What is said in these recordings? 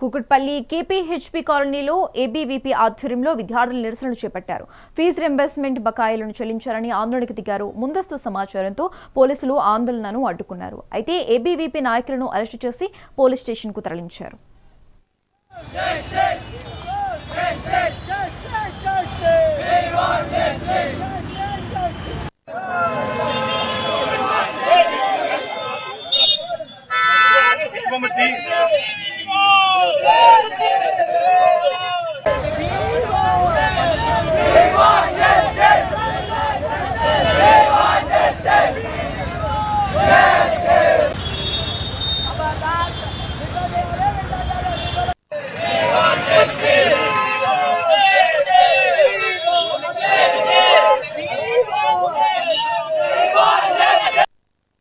కుకుట్పల్లి కేపీహెచ్పి కాలనీలో ఏబీవీపీ ఆధ్వర్యంలో విద్యార్థులు నిరసనలు చేపట్టారు. ఫీజు రింబర్స్మెంట్ బకాయిలను చెల్లించాలని ఆందోళనకు దిగారు. ముందస్తు సమాచారంతో పోలీసులు ఆందోళనను అడ్డుకున్నారు. అయితే ఏబీవీపీ నాయకులను అరెస్టు చేసి పోలీస్ స్టేషన్కు తరలించారు. విశ్వమతి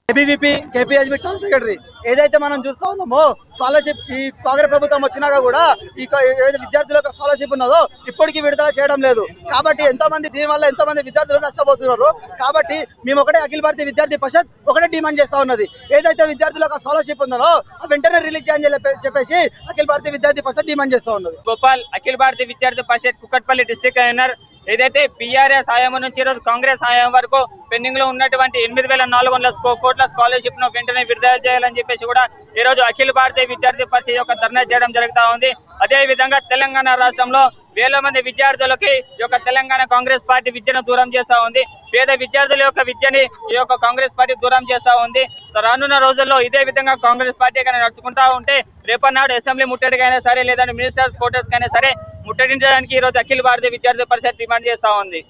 एबीवीपी केपीएच विट्ठल सेक्रेटरी ఏదైతే మనం చూస్తా ఉన్నామో స్కాలర్షిప్ ఈ కాంగ్రెస్ ప్రభుత్వం వచ్చినాక కూడా ఈ ఏదైతే విద్యార్థులకు స్కాలర్షిప్ ఉన్నదో ఇప్పటికీ విడుదల చేయడం లేదు. కాబట్టి ఎంతో మంది దీని వల్ల ఎంతో మంది విద్యార్థులు నష్టపోతున్నారు? కాబట్టి మేము ఒకటే అఖిల భారతీయ విద్యార్థి పరిషత్ ఒకటే డిమాండ్ చేస్తా ఉన్నది. ఏదైతే విద్యార్థులకు స్కాలర్షిప్ ఉందో వెంటనే రిలీజ్ చేయని చెప్పేసి అఖిల భారతీయ విద్యార్థి పరిషత్ డిమాండ్ చేస్తా ఉన్నది. గోపాల్ అఖిల భారతీయ విద్యార్థి పరిషత్ కుక్కట్పల్లి డిస్ట్రిక్ట్ గవర్నర్ ఏదైతే పిఆర్ఎస్ హయాం నుంచి ఈరోజు కాంగ్రెస్ హయాం వరకు పెండింగ్లో ఉన్నటువంటి ఎనిమిది వేల నాలుగు వందల కోట్ల స్కాలర్షిప్ను వెంటనే విడుదల చేయాలని చెప్పేసి కూడా ఈ రోజు అఖిల భారతీయ విద్యార్థి పరిషత్ యొక్క ధర్నా చేయడం జరుగుతా ఉంది. అదే విధంగా తెలంగాణ రాష్ట్రంలో వేల మంది విద్యార్థులకి ఈ యొక్క తెలంగాణ కాంగ్రెస్ పార్టీ విద్యను దూరం చేస్తా ఉంది. పేద విద్యార్థుల యొక్క విద్యని ఈ యొక్క కాంగ్రెస్ పార్టీ దూరం చేస్తా ఉంది. రానున్న రోజుల్లో ఇదే విధంగా కాంగ్రెస్ పార్టీ కానీ నడుచుకుంటా ఉంటే రేపన్నాడు అసెంబ్లీ ముట్టడికైనా సరే లేదంటే మినిస్టర్స్ కోటర్స్ కైనా సరే ముట్టడించడానికి ఈరోజు రోజు అఖిల భారతీయ విద్యార్థి పరిషత్ డిమాండ్ చేస్తా ఉంది.